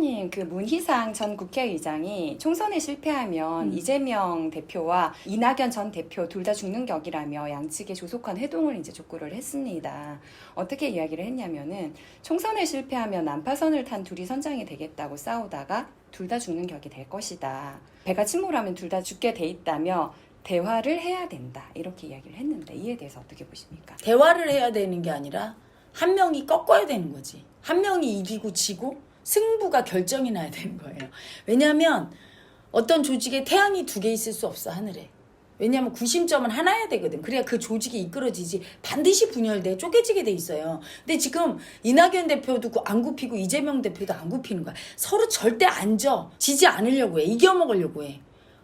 소장님, 그 문희상 전 국회의장이 총선에 실패하면 음. 이재명 대표와 이낙연 전 대표 둘 다 죽는 격이라며 양측에 조속한 회동을 이제 촉구를 했습니다. 어떻게 이야기를 했냐면은 총선에 실패하면 난파선을 탄 둘이 선장이 되겠다고 싸우다가 둘 다 죽는 격이 될 것이다. 배가 침몰하면 둘 다 죽게 돼 있다며 대화를 해야 된다. 이렇게 이야기를 했는데 이에 대해서 어떻게 보십니까? 대화를 해야 되는 게 아니라 한 명이 꺾어야 되는 거지. 한 명이 이기고 지고 승부가 결정이 나야 되는 거예요. 왜냐하면 어떤 조직에 태양이 두 개 있을 수 없어 하늘에. 왜냐하면 구심점은 하나야 되거든. 그래야 그 조직이 이끌어지지 반드시 분열돼 쪼개지게 돼 있어요. 근데 지금 이낙연 대표도 구- 안 굽히고 이재명 대표도 안 굽히는 거야. 서로 절대 안 져. 지지 않으려고 해. 이겨먹으려고 해.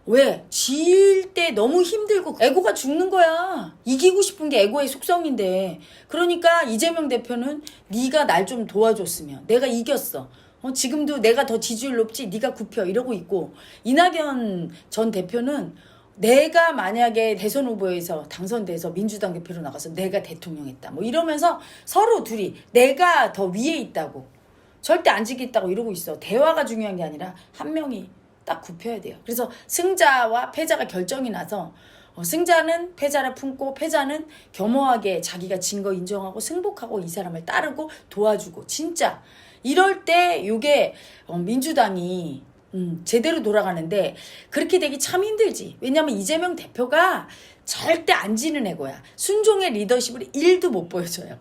왜? 질 때 너무 힘들고 에고가 죽는 거야. 이기고 싶은 게 에고의 속성인데. 그러니까 이재명 대표는 네가 날 좀 도와줬으면 내가 이겼어. 어, 지금도 내가 더 지지율 높지 네가 굽혀 이러고 있고 이낙연 전 대표는 내가 만약에 대선 후보에서 당선돼서 민주당 대표로 나가서 내가 대통령 했다. 뭐 이러면서 서로 둘이 내가 더 위에 있다고 절대 안 지겠다고 이러고 있어. 대화가 중요한 게 아니라 한 명이 딱 굽혀야 돼요. 그래서 승자와 패자가 결정이 나서 어, 승자는 패자를 품고 패자는 겸허하게 자기가 진 거 인정하고 승복하고 이 사람을 따르고 도와주고 진짜 이럴 때 요게 어, 민주당이 음, 제대로 돌아가는데 그렇게 되기 참 힘들지. 왜냐면 이재명 대표가 절대 안 지는 애고야. 순종의 리더십을 1도 못 보여줘요.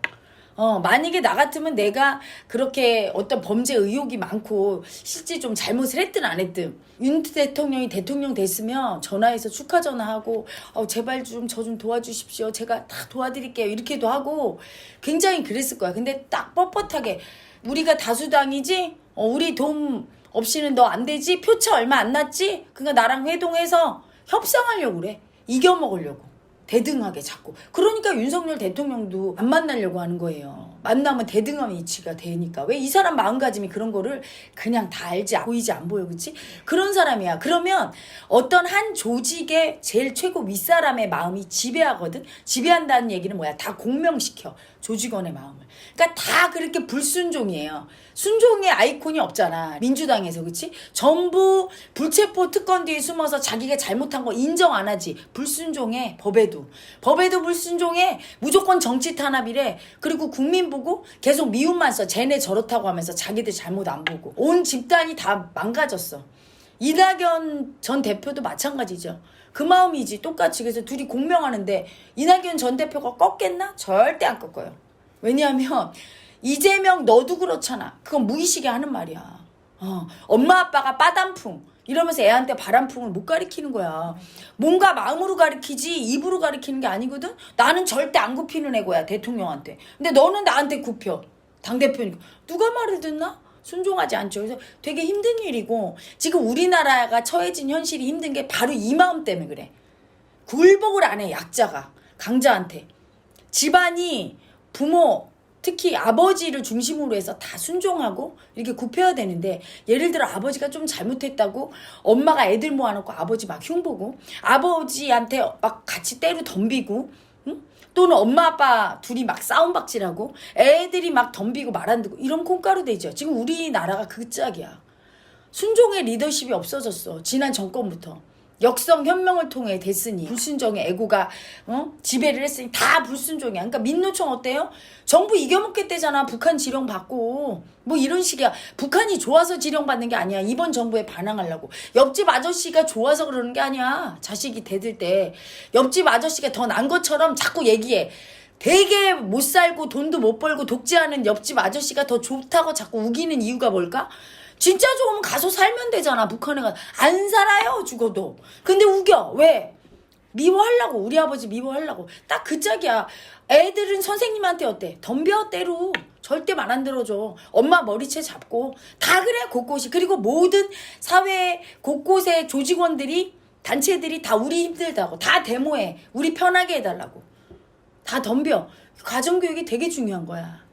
어, 만약에 나 같으면 내가 그렇게 어떤 범죄 의혹이 많고 실제 좀 잘못을 했든 안 했든 윤 대통령이 대통령 됐으면 전화해서 축하 전화하고 어, 제발 좀 저좀 도와주십시오. 제가 다 도와드릴게요. 이렇게도 하고 굉장히 그랬을 거야. 근데 딱 뻣뻣하게 우리가 다수당이지? 어, 우리 도움 없이는 너 안 되지? 표차 얼마 안 났지? 그러니까 나랑 회동해서 협상하려고 그래. 이겨먹으려고. 대등하게 자꾸. 그러니까 윤석열 대통령도 안 만나려고 하는 거예요. 만나면 대등한 위치가 되니까. 왜 이 사람 마음가짐이 그런 거를 그냥 다 알지, 보이지 안 보여, 그치? 그런 사람이야. 그러면 어떤 한 조직의 제일 최고 윗사람의 마음이 지배하거든? 지배한다는 얘기는 뭐야? 다 공명시켜. 조직원의 마음을. 그러니까 다 그렇게 불순종이에요. 순종의 아이콘이 없잖아. 민주당에서, 그치? 전부 불체포 특권 뒤에 숨어서 자기가 잘못한 거 인정 안 하지. 불순종해, 법에도. 법에도 불순종해. 무조건 정치 탄압이래. 그리고 국민 보고 계속 미움만 써. 쟤네 저렇다고 하면서 자기들 잘못 안 보고. 온 집단이 다 망가졌어. 이낙연 전 대표도 마찬가지죠. 그 마음이지. 똑같이. 그래서 둘이 공명하는데 이낙연 전 대표가 꺾겠나? 절대 안 꺾어요. 왜냐하면 이재명 너도 그렇잖아. 그건 무의식에 하는 말이야. 어, 엄마 아빠가 빠단풍 이러면서 애한테 바람풍을 못 가리키는 거야. 뭔가 마음으로 가리키지 입으로 가리키는 게 아니거든. 나는 절대 안 굽히는 애고야 대통령한테. 근데 너는 나한테 굽혀 당 대표니까 누가 말을 듣나? 순종하지 않죠. 그래서 되게 힘든 일이고 지금 우리나라가 처해진 현실이 힘든 게 바로 이 마음 때문에 그래. 굴복을 안 해 약자가 강자한테 집안이 부모 특히 아버지를 중심으로 해서 다 순종하고 이렇게 굽혀야 되는데 예를 들어 아버지가 좀 잘못했다고 엄마가 애들 모아놓고 아버지 막 흉보고 아버지한테 막 같이 때로 덤비고 응? 또는 엄마 아빠 둘이 막 싸움박질하고 애들이 막 덤비고 말 안 듣고 이런 콩가루 되죠. 지금 우리나라가 그 짝이야. 순종의 리더십이 없어졌어 지난 정권부터 역성 현명을 통해 됐으니 불순종의 애고가 어? 지배를 했으니 다 불순종이야. 그러니까 민노총 어때요? 정부 이겨먹겠대잖아. 북한 지령 받고 뭐 이런 식이야. 북한이 좋아서 지령 받는 게 아니야. 이번 정부에 반항하려고. 옆집 아저씨가 좋아서 그러는 게 아니야. 자식이 대들 때 옆집 아저씨가 더 난 것처럼 자꾸 얘기해. 되게 못 살고 돈도 못 벌고 독재하는 옆집 아저씨가 더 좋다고 자꾸 우기는 이유가 뭘까? 진짜 좋으면 가서 살면 되잖아 북한에 가. 안 살아요 죽어도. 근데 우겨. 왜? 미워하려고. 우리 아버지 미워하려고. 딱 그 짝이야. 애들은 선생님한테 어때? 덤벼 때로. 절대 말 안 들어줘. 엄마 머리채 잡고. 다 그래 곳곳이. 그리고 모든 사회 곳곳의 조직원들이 단체들이 다 우리 힘들다고. 다 데모해. 우리 편하게 해달라고. 다 덤벼. 가정교육이 되게 중요한 거야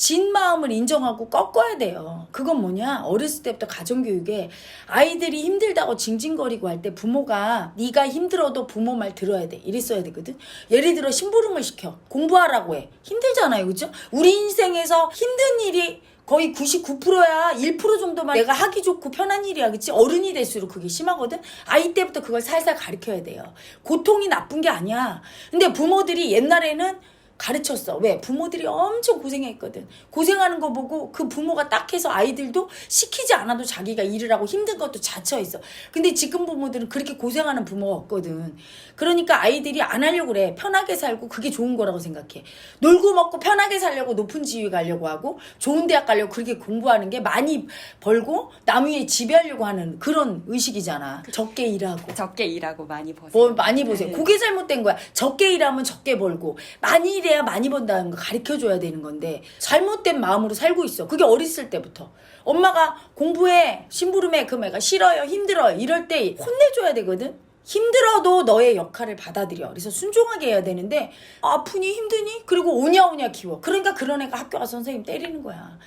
진 마음을 인정하고 꺾어야 돼요. 그건 뭐냐? 어렸을 때부터 가정교육에 아이들이 힘들다고 징징거리고 할 때 부모가 네가 힘들어도 부모 말 들어야 돼. 이랬어야 되거든. 예를 들어 심부름을 시켜. 공부하라고 해. 힘들잖아요. 그죠? 우리 인생에서 힘든 일이 거의 99%야 1% 정도만 내가 하기 좋고 편한 일이야 그치 어른이 될수록 그게 심하거든 아이 때부터 그걸 살살 가르쳐야 돼요 고통이 나쁜 게 아니야 근데 부모들이 옛날에는 가르쳤어. 왜? 부모들이 엄청 고생했거든. 고생하는 거 보고 그 부모가 딱 해서 아이들도 시키지 않아도 자기가 일을 하고 힘든 것도 자처했어. 근데 지금 부모들은 그렇게 고생하는 부모가 없거든. 그러니까 아이들이 안 하려고 그래. 편하게 살고 그게 좋은 거라고 생각해. 놀고 먹고 편하게 살려고 높은 지위 가려고 하고 좋은 대학 가려고 그렇게 공부하는 게 많이 벌고 남 위에 지배하려고 하는 그런 의식이잖아. 적게 일하고. 적게 일하고 많이 버세요. 뭐 많이 보세요. 네. 그게 잘못된 거야. 적게 일하면 적게 벌고 많이 일해 야 많이 번다는 거 가르쳐 줘야 되는 건데 잘못된 마음으로 살고 있어. 그게 어렸을 때부터. 엄마가 공부해 심부름해 그 애가 싫어요 힘들어요 이럴 때 혼내줘야 되거든. 힘들어도 너의 역할을 받아들여. 그래서 순종하게 해야 되는데 아프니 힘드니 그리고 오냐오냐 키워. 그러니까 그런 애가 학교 가서 선생님 때리는 거야.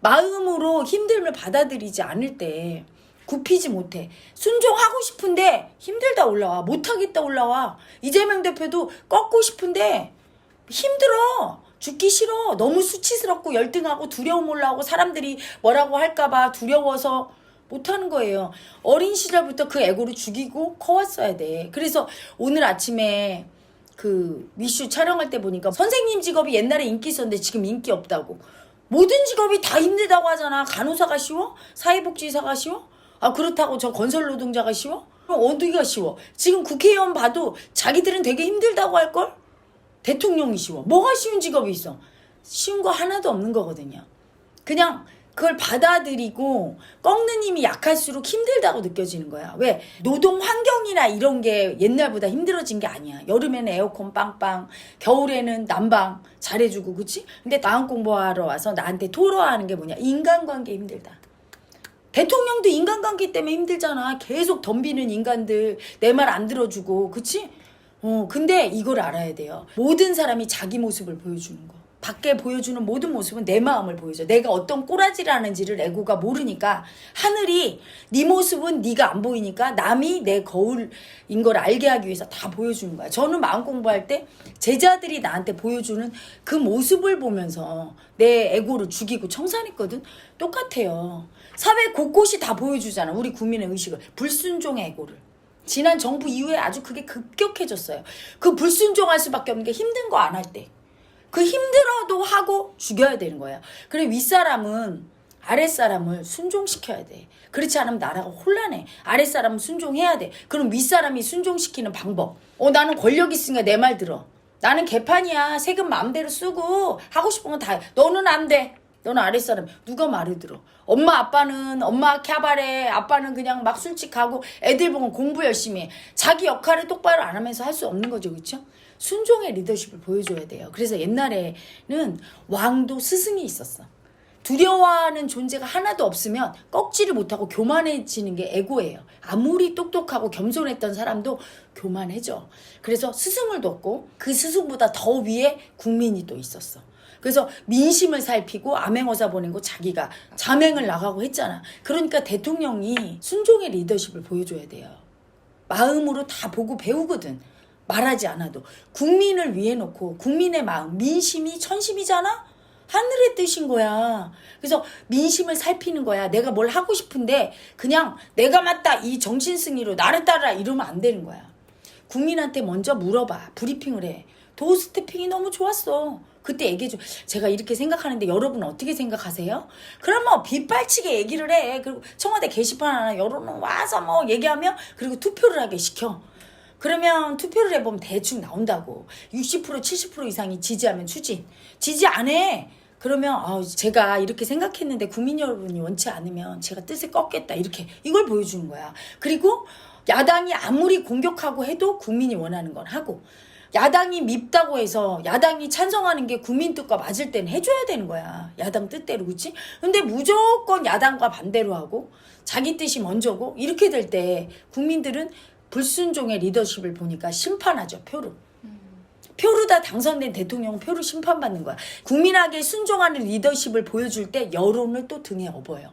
마음으로 힘듦을 받아들이지 않을 때 굽히지 못해. 순종하고 싶은데 힘들다 올라와. 못하겠다 올라와. 이재명 대표도 꺾고 싶은데 힘들어. 죽기 싫어. 너무 수치스럽고 열등하고 두려움 올라오고 사람들이 뭐라고 할까봐 두려워서 못하는 거예요. 어린 시절부터 그 애고를 죽이고 커왔어야 돼. 그래서 오늘 아침에 그 미슈 촬영할 때 보니까 선생님 직업이 옛날에 인기 있었는데 지금 인기 없다고. 모든 직업이 다 힘들다고 하잖아. 간호사가 쉬워? 사회복지사가 쉬워? 아 그렇다고 저 건설 노동자가 쉬워? 그럼 어디가 쉬워? 지금 국회의원 봐도 자기들은 되게 힘들다고 할걸? 대통령이 쉬워. 뭐가 쉬운 직업이 있어? 쉬운 거 하나도 없는 거거든요. 그냥 그걸 받아들이고 꺾는 힘이 약할수록 힘들다고 느껴지는 거야. 왜? 노동 환경이나 이런 게 옛날보다 힘들어진 게 아니야. 여름에는 에어컨 빵빵, 겨울에는 난방 잘해주고, 그치? 근데 다음 공부하러 와서 나한테 토로하는 게 뭐냐? 인간관계 힘들다. 대통령도 인간관계 때문에 힘들잖아. 계속 덤비는 인간들 내 말 안 들어주고, 그치? 어, 근데 이걸 알아야 돼요. 모든 사람이 자기 모습을 보여주는 거. 밖에 보여주는 모든 모습은 내 마음을 보여줘. 내가 어떤 꼬라지를 하는지를 에고가 모르니까 하늘이 네 모습은 네가 안 보이니까 남이 내 거울인 걸 알게 하기 위해서 다 보여주는 거야. 저는 마음 공부할 때 제자들이 나한테 보여주는 그 모습을 보면서 내 에고를 죽이고 청산했거든. 똑같아요. 사회 곳곳이 다 보여주잖아. 우리 국민의 의식을. 불순종의 에고를. 지난 정부 이후에 아주 그게 급격해졌어요. 그 불순종할 수밖에 없는 게 힘든 거 안 할 때. 그 힘들어도 하고 죽여야 되는 거야. 그래 윗사람은 아랫사람을 순종시켜야 돼. 그렇지 않으면 나라가 혼란해. 아랫사람은 순종해야 돼. 그럼 윗사람이 순종시키는 방법. 어, 나는 권력 있으니까 내 말 들어. 나는 개판이야. 세금 마음대로 쓰고 하고 싶은 건다 해. 너는 안 돼. 너는 아랫사람 누가 말을 들어? 엄마 아빠는 엄마 캬바레 아빠는 그냥 막 술집 가고 애들 보면 공부 열심히 해. 자기 역할을 똑바로 안 하면서 할 수 없는 거죠. 그렇죠 순종의 리더십을 보여줘야 돼요. 그래서 옛날에는 왕도 스승이 있었어. 두려워하는 존재가 하나도 없으면 꺾지를 못하고 교만해지는 게 에고예요. 아무리 똑똑하고 겸손했던 사람도 교만해져. 그래서 스승을 뒀고 그 스승보다 더 위에 국민이 또 있었어. 그래서 민심을 살피고 암행어사 보내고 자기가 자맹을 나가고 했잖아. 그러니까 대통령이 순종의 리더십을 보여줘야 돼요. 마음으로 다 보고 배우거든. 말하지 않아도 국민을 위해 놓고 국민의 마음 민심이 천심이잖아. 하늘의 뜻인 거야. 그래서 민심을 살피는 거야. 내가 뭘 하고 싶은데 그냥 내가 맞다 이 정신승리로 나를 따라 이러면 안 되는 거야. 국민한테 먼저 물어봐. 브리핑을 해. 도어 스태핑이 너무 좋았어. 그때 얘기해줘. 제가 이렇게 생각하는데 여러분 어떻게 생각하세요? 그러면 뭐 빗발치게 얘기를 해. 그리고 청와대 게시판 하나 열어놓 와서 뭐 얘기하면 그리고 투표를 하게 시켜. 그러면 투표를 해보면 대충 나온다고. 60% 70% 이상이 지지하면 추진. 지지 안 해. 그러면 아 제가 이렇게 생각했는데 국민 여러분이 원치 않으면 제가 뜻을 꺾겠다 이렇게 이걸 보여주는 거야. 그리고 야당이 아무리 공격하고 해도 국민이 원하는 건 하고 야당이 밉다고 해서 야당이 찬성하는 게 국민 뜻과 맞을 때는 해줘야 되는 거야. 야당 뜻대로 그치? 근데 무조건 야당과 반대로 하고 자기 뜻이 먼저고 이렇게 될 때 국민들은 불순종의 리더십을 보니까 심판하죠 표로. 표로 다 당선된 대통령은 표로 심판받는 거야. 국민에게 순종하는 리더십을 보여줄 때 여론을 또 등에 업어요.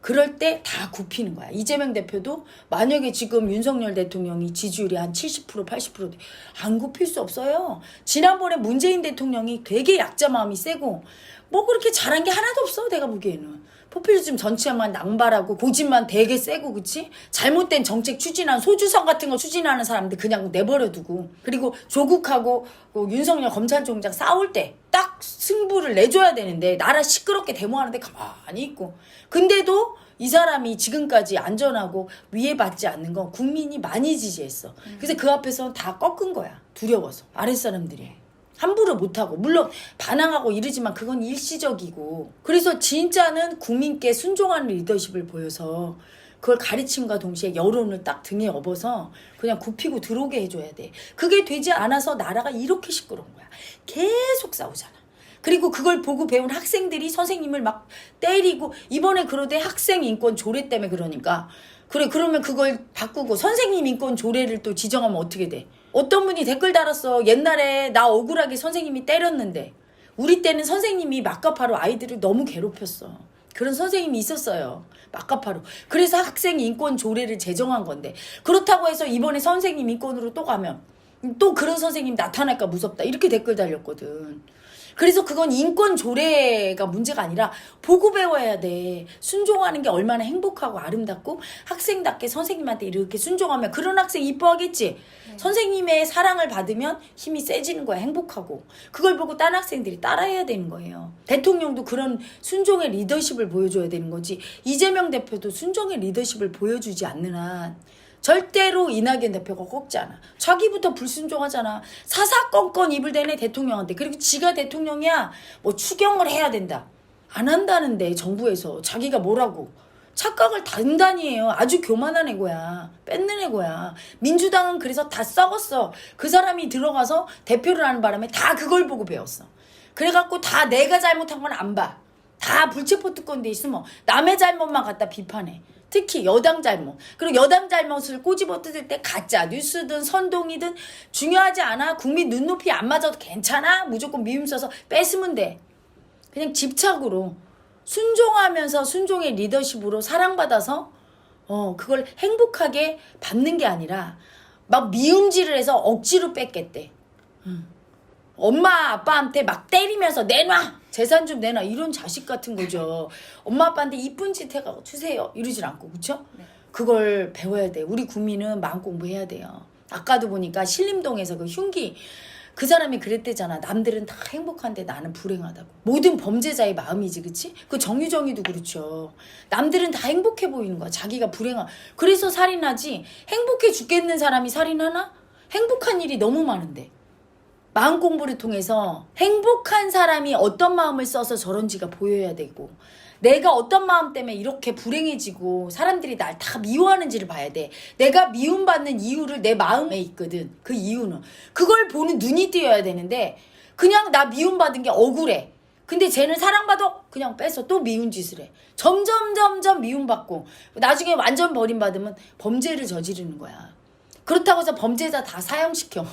그럴 때 다 굽히는 거야. 이재명 대표도 만약에 지금 윤석열 대통령이 지지율이 한 70% 80%안 굽힐 수 없어요. 지난번에 문재인 대통령이 되게 약자 마음이 세고 뭐 그렇게 잘한 게 하나도 없어 내가 보기에는 포퓰리즘 전체만 낭발하고 고집만 되게 세고 그치? 잘못된 정책 추진한 소주성 같은 거 추진하는 사람들 그냥 내버려두고 그리고 조국하고 그 윤석열 검찰총장 싸울 때 딱 승부를 내줘야 되는데 나라 시끄럽게 데모하는데 가만히 있고 근데도 이 사람이 지금까지 안전하고 위해받지 않는 건 국민이 많이 지지했어. 그래서 그 앞에서 다 꺾은 거야. 두려워서. 아랫사람들이. 함부로 못하고 물론 반항하고 이러지만 그건 일시적이고. 그래서 진짜는 국민께 순종하는 리더십을 보여서 그걸 가르침과 동시에 여론을 딱 등에 업어서 그냥 굽히고 들어오게 해줘야 돼. 그게 되지 않아서 나라가 이렇게 시끄러운 거야. 계속 싸우잖아. 그리고 그걸 보고 배운 학생들이 선생님을 막 때리고 이번에 그러대 학생 인권 조례 때문에 그러니까. 그래 그러면 그걸 바꾸고 선생님 인권 조례를 또 지정하면 어떻게 돼? 어떤 분이 댓글 달았어. 옛날에 나 억울하게 선생님이 때렸는데 우리 때는 선생님이 막가파로 아이들을 너무 괴롭혔어. 그런 선생님이 있었어요. 막가파로. 그래서 학생 인권 조례를 제정한 건데 그렇다고 해서 이번에 선생님 인권으로 또 가면 또 그런 선생님 나타날까 무섭다. 이렇게 댓글 달렸거든. 그래서 그건 인권 조례가 문제가 아니라 보고 배워야 돼. 순종하는 게 얼마나 행복하고 아름답고 학생답게 선생님한테 이렇게 순종하면 그런 학생 이뻐하겠지. 선생님의 사랑을 받으면 힘이 세지는 거야. 행복하고. 그걸 보고 딴 학생들이 따라해야 되는 거예요. 대통령도 그런 순종의 리더십을 보여줘야 되는 거지. 이재명 대표도 순종의 리더십을 보여주지 않는 한 절대로 이낙연 대표가 꺾지 않아. 자기부터 불순종하잖아. 사사건건 입을 대네 대통령한테. 그리고 지가 대통령이야. 뭐 추경을 해야 된다. 안 한다는데 정부에서 자기가 뭐라고. 착각을 단단히 해요. 아주 교만한 애고야. 뺏는 애고야. 민주당은 그래서 다 썩었어. 그 사람이 들어가서 대표를 하는 바람에 다 그걸 보고 배웠어. 그래갖고 다 내가 잘못한 건 안 봐. 다 불체포 특권돼 있으면 남의 잘못만 갖다 비판해. 특히 여당 잘못. 그리고 여당 잘못을 꼬집어 뜯을 때 가짜 뉴스든 선동이든 중요하지 않아. 국민 눈높이 안 맞아도 괜찮아. 무조건 미움 써서 뺏으면 돼. 그냥 집착으로 순종하면서 순종의 리더십으로 사랑받아서 어 그걸 행복하게 받는 게 아니라 막 미움질을 해서 억지로 뺏겠대. 엄마 아빠한테 막 때리면서 내놔 재산 좀 내놔 이런 자식 같은 거죠. 엄마 아빠한테 이쁜 짓 해가고 주세요 이러질 않고 그쵸? 그걸 배워야 돼. 우리 국민은 마음 공부해야 돼요. 아까도 보니까 신림동에서 그 흉기 그 사람이 그랬대잖아. 남들은 다 행복한데 나는 불행하다고. 모든 범죄자의 마음이지, 그치? 그 정유정이도 그렇죠. 남들은 다 행복해 보이는 거야. 자기가 불행하. 그래서 살인하지. 행복해 죽겠는 사람이 살인하나? 행복한 일이 너무 많은데. 마음 공부를 통해서 행복한 사람이 어떤 마음을 써서 저런지가 보여야 되고 내가 어떤 마음 때문에 이렇게 불행해지고 사람들이 날 다 미워하는지를 봐야 돼. 내가 미움받는 이유를 내 마음에 있거든. 그 이유는. 그걸 보는 눈이 띄어야 되는데 그냥 나 미움받은 게 억울해. 근데 쟤는 사랑받아 그냥 뺏어 또 미운 짓을 해. 점점 점점 미움받고 나중에 완전 버림받으면 범죄를 저지르는 거야. 그렇다고 해서 범죄자 다 사형시켜.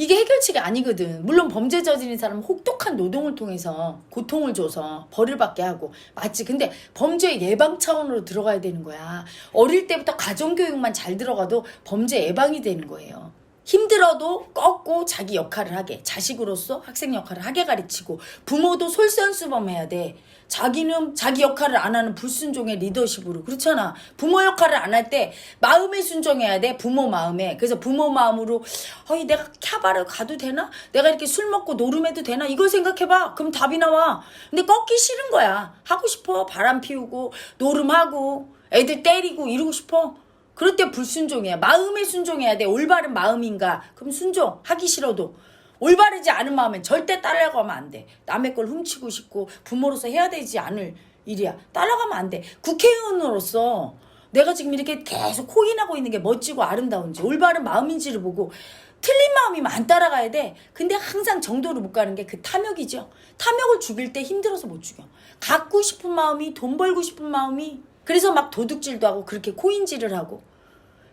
이게 해결책이 아니거든. 물론 범죄 저지른 사람은 혹독한 노동을 통해서 고통을 줘서 벌을 받게 하고 맞지. 근데 범죄 예방 차원으로 들어가야 되는 거야. 어릴 때부터 가정 교육만 잘 들어가도 범죄 예방이 되는 거예요. 힘들어도 꺾고 자기 역할을 하게 자식으로서 학생 역할을 하게 가르치고 부모도 솔선수범해야 돼. 자기는 자기 역할을 안 하는 불순종의 리더십으로 그렇잖아. 부모 역할을 안 할 때 마음에 순종해야 돼. 부모 마음에. 그래서 부모 마음으로 어이 내가 캬바를 가도 되나? 내가 이렇게 술 먹고 노름해도 되나? 이걸 생각해봐. 그럼 답이 나와. 근데 꺾기 싫은 거야. 하고 싶어. 바람 피우고 노름하고 애들 때리고 이러고 싶어. 그럴 때 불순종이야. 마음에 순종해야 돼. 올바른 마음인가? 그럼 순종. 하기 싫어도. 올바르지 않은 마음엔 절대 따라가면 안 돼. 남의 걸 훔치고 싶고 부모로서 해야 되지 않을 일이야. 따라가면 안 돼. 국회의원으로서 내가 지금 이렇게 계속 코인하고 있는 게 멋지고 아름다운지 올바른 마음인지를 보고 틀린 마음이면 안 따라가야 돼. 근데 항상 정도로 못 가는 게 그 탐욕이죠. 탐욕을 죽일 때 힘들어서 못 죽여. 갖고 싶은 마음이 돈 벌고 싶은 마음이 그래서 막 도둑질도 하고 그렇게 코인질을 하고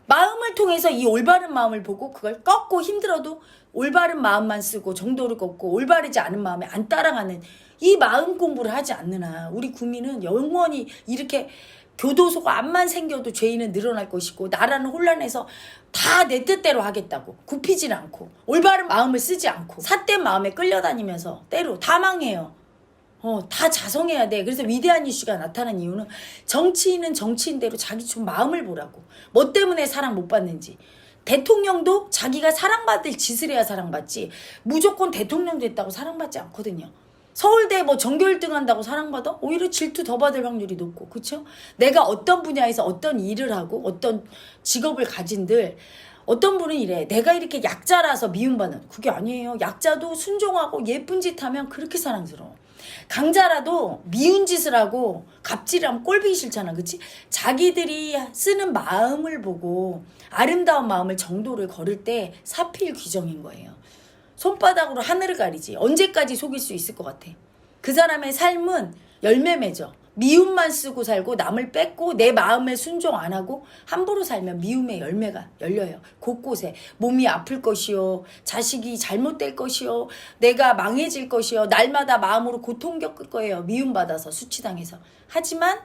마음을 통해서 이 올바른 마음을 보고 그걸 꺾고 힘들어도 올바른 마음만 쓰고 정도를 꺾고 올바르지 않은 마음에 안 따라가는 이 마음 공부를 하지 않는 한 우리 국민은 영원히 이렇게 교도소가 암만 생겨도 죄인은 늘어날 것이고 나라는 혼란해서 다 내 뜻대로 하겠다고 굽히질 않고 올바른 마음을 쓰지 않고 삿된 마음에 끌려다니면서 때로 다 망해요. 어, 다 자성해야 돼. 그래서 위대한 이슈가 나타난 이유는 정치인은 정치인대로 자기 좀 마음을 보라고. 뭐 때문에 사랑 못 받는지. 대통령도 자기가 사랑받을 짓을 해야 사랑받지. 무조건 대통령 됐다고 사랑받지 않거든요. 서울대 뭐 전교 1등 한다고 사랑받아? 오히려 질투 더 받을 확률이 높고, 그쵸? 내가 어떤 분야에서 어떤 일을 하고, 어떤 직업을 가진들, 어떤 분은 이래. 내가 이렇게 약자라서 미움받는. 그게 아니에요. 약자도 순종하고 예쁜 짓 하면 그렇게 사랑스러워. 강자라도 미운 짓을 하고 갑질하면 꼴보기 싫잖아. 그치? 자기들이 쓰는 마음을 보고 아름다운 마음을 정도를 걸을 때 사필 규정인 거예요. 손바닥으로 하늘을 가리지. 언제까지 속일 수 있을 것 같아. 그 사람의 삶은 열매 맺어. 미움만 쓰고 살고 남을 뺏고 내 마음에 순종 안 하고 함부로 살면 미움의 열매가 열려요. 곳곳에 몸이 아플 것이요. 자식이 잘못될 것이요. 내가 망해질 것이요. 날마다 마음으로 고통 겪을 거예요. 미움받아서 수치당해서. 하지만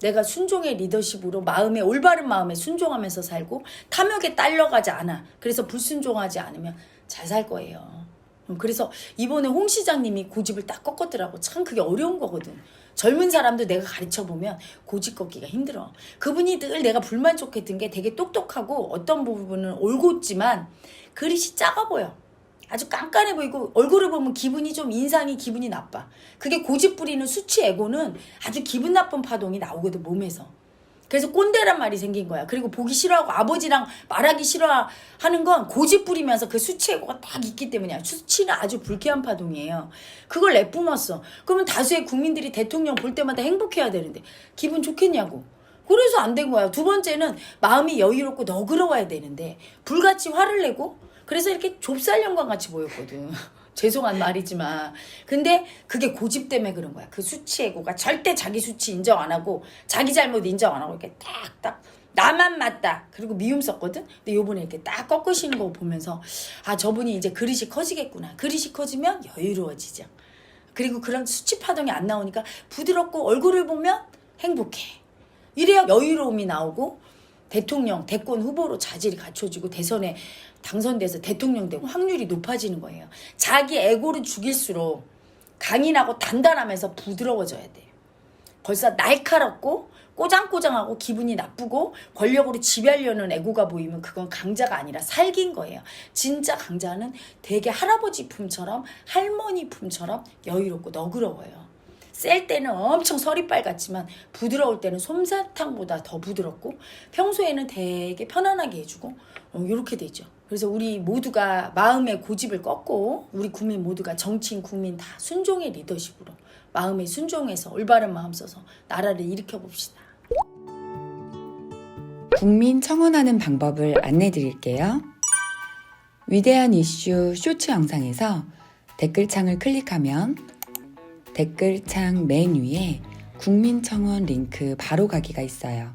내가 순종의 리더십으로 마음에 올바른 마음에 순종하면서 살고 탐욕에 딸려가지 않아. 그래서 불순종하지 않으면 잘 살 거예요. 음, 그래서 이번에 홍 시장님이 고집을 딱 꺾었더라고. 참 그게 어려운 거거든. 젊은 사람도 내가 가르쳐 보면 고집 꺾기가 힘들어. 그분이 늘 내가 불만족했던 게 되게 똑똑하고 어떤 부분은 올곧지만 그릇이 작아 보여. 아주 깐깐해 보이고 얼굴을 보면 기분이 좀 인상이 기분이 나빠. 그게 고집 부리는 수치 에고는 아주 기분 나쁜 파동이 나오거든 몸에서. 그래서 꼰대란 말이 생긴 거야. 그리고 보기 싫어하고 아버지랑 말하기 싫어하는 건 고집 부리면서 그 수치에고가 딱 있기 때문이야. 수치는 아주 불쾌한 파동이에요. 그걸 내뿜었어. 그러면 다수의 국민들이 대통령 볼 때마다 행복해야 되는데 기분 좋겠냐고. 그래서 안 된 거야. 두 번째는 마음이 여유롭고 너그러워야 되는데 불같이 화를 내고 그래서 이렇게 좁쌀 영광 같이 보였거든. 죄송한 말이지만. 근데 그게 고집 때문에 그런 거야. 그 수치애고가 절대 자기 수치 인정 안 하고 자기 잘못 인정 안 하고 이렇게 딱딱 나만 맞다. 그리고 미움 썼거든? 근데 요번에 이렇게 딱 꺾으시는 거 보면서 아, 저분이 이제 그릇이 커지겠구나. 그릇이 커지면 여유로워지죠. 그리고 그런 수치 파동이 안 나오니까 부드럽고 얼굴을 보면 행복해. 이래야 여유로움이 나오고 대통령, 대권 후보로 자질이 갖춰지고 대선에 당선돼서 대통령 되고 확률이 높아지는 거예요. 자기 에고를 죽일수록 강인하고 단단하면서 부드러워져야 돼요. 벌써 날카롭고 꼬장꼬장하고 기분이 나쁘고 권력으로 지배하려는 애고가 보이면 그건 강자가 아니라 살긴 거예요. 진짜 강자는 되게 할아버지 품처럼 할머니 품처럼 여유롭고 너그러워요. 셀 때는 엄청 서리빨 같지만 부드러울 때는 솜사탕보다 더 부드럽고 평소에는 되게 편안하게 해주고 어, 이렇게 되죠. 그래서 우리 모두가 마음의 고집을 꺾고 우리 국민 모두가 정치인 국민 다 순종의 리더십으로 마음에 순종해서 올바른 마음 써서 나라를 일으켜 봅시다. 국민 청원하는 방법을 안내 드릴게요. 위대한 이슈 쇼츠 영상에서 댓글창을 클릭하면 댓글창 맨 위에 국민 청원 링크 바로 가기가 있어요.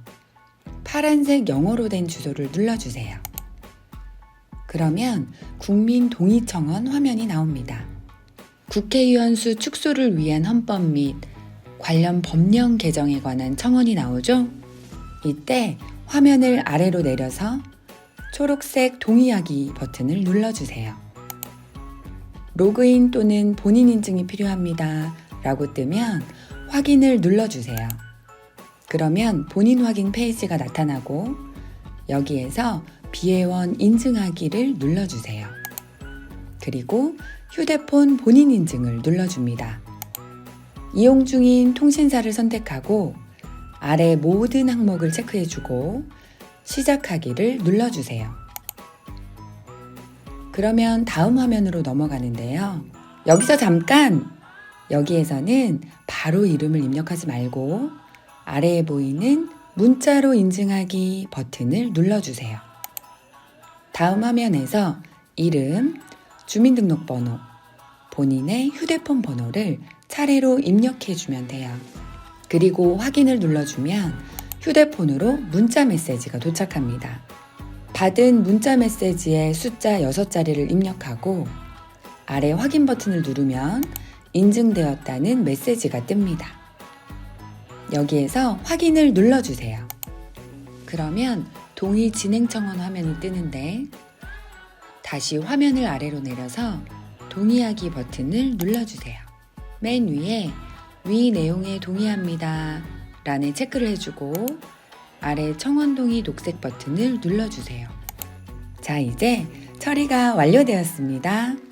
파란색 영어로 된 주소를 눌러주세요. 그러면 국민 동의 청원 화면이 나옵니다. 국회의원 수 축소를 위한 헌법 및 관련 법령 개정에 관한 청원이 나오죠? 이때 화면을 아래로 내려서 초록색 동의하기 버튼을 눌러주세요. 로그인 또는 본인 인증이 필요합니다. 라고 뜨면 확인을 눌러주세요. 그러면 본인 확인 페이지가 나타나고 여기에서 비회원 인증하기를 눌러주세요. 그리고 휴대폰 본인 인증을 눌러줍니다. 이용 중인 통신사를 선택하고 아래 모든 항목을 체크해주고 시작하기를 눌러주세요. 그러면 다음 화면으로 넘어가는데요. 여기서 잠깐! 여기에서는 바로 이름을 입력하지 말고 아래에 보이는 문자로 인증하기 버튼을 눌러주세요. 다음 화면에서 이름, 주민등록번호, 본인의 휴대폰 번호를 차례로 입력해주면 돼요. 그리고 확인을 눌러주면 휴대폰으로 문자 메시지가 도착합니다. 받은 문자 메시지의 숫자 6자리를 입력하고 아래 확인 버튼을 누르면 인증되었다는 메시지가 뜹니다. 여기에서 확인을 눌러주세요. 그러면 동의 진행 청원 화면이 뜨는데 다시 화면을 아래로 내려서 동의하기 버튼을 눌러주세요. 맨 위에 위 내용에 동의합니다. 란에 체크를 해주고 아래 청원 동의 녹색 버튼을 눌러주세요. 자, 이제 처리가 완료되었습니다.